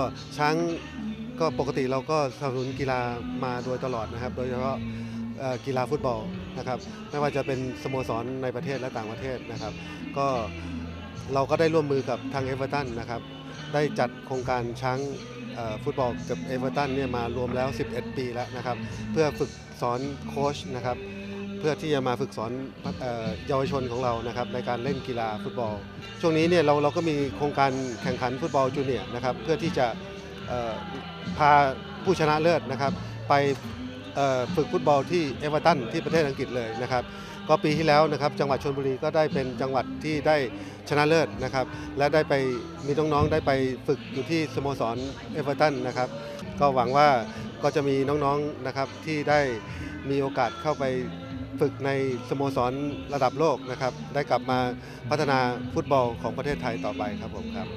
ก็ช้างก็ปกติเราก็สนับสนุนกีฬามาโดยตลอดนะครับ โดยเฉพาะกีฬาฟุตบอลนะครับไม่ว่าจะเป็นสโมสรในประเทศและต่างประเทศนะครับ ก็เราก็ได้ร่วมมือกับทางเอเวอร์ตันนะครับ ได้จัดโครงการช้างฟุตบอลกับเอเวอร์ตันเนี่ยมารวมแล้ว 11 ปีแล้วนะครับ เพื่อฝึกสอนโค้ชนะครับ เพื่อที่จะมาฝึกสอนเยาวชนของเรานะครับในการเล่นกีฬาฟุตบอล ช่วงนี้เนี่ยเราเราก็มีโครงการแข่งขันฟุตบอลจูเนียร์นะครับเพื่อที่จะพาผู้ชนะเลิศนะครับ ไปฝึกฟุตบอลที่เอเวอร์ตันที่ประเทศอังกฤษเลยนะครับ ก็ปีที่แล้วนะครับจังหวัดชลบุรีก็ได้เป็นจังหวัดที่ได้ชนะเลิศนะครับ และได้ไปมีน้องๆได้ไปฝึกอยู่ที่สโมสรเอเวอร์ตันนะครับ ก็หวังว่าก็จะมีน้องๆนะครับที่ได้มีโอกาสเข้าไป ฝึกในสโมสรระดับโลกนะครับได้กลับมาพัฒนาฟุตบอลของประเทศไทยต่อไปครับผมครับ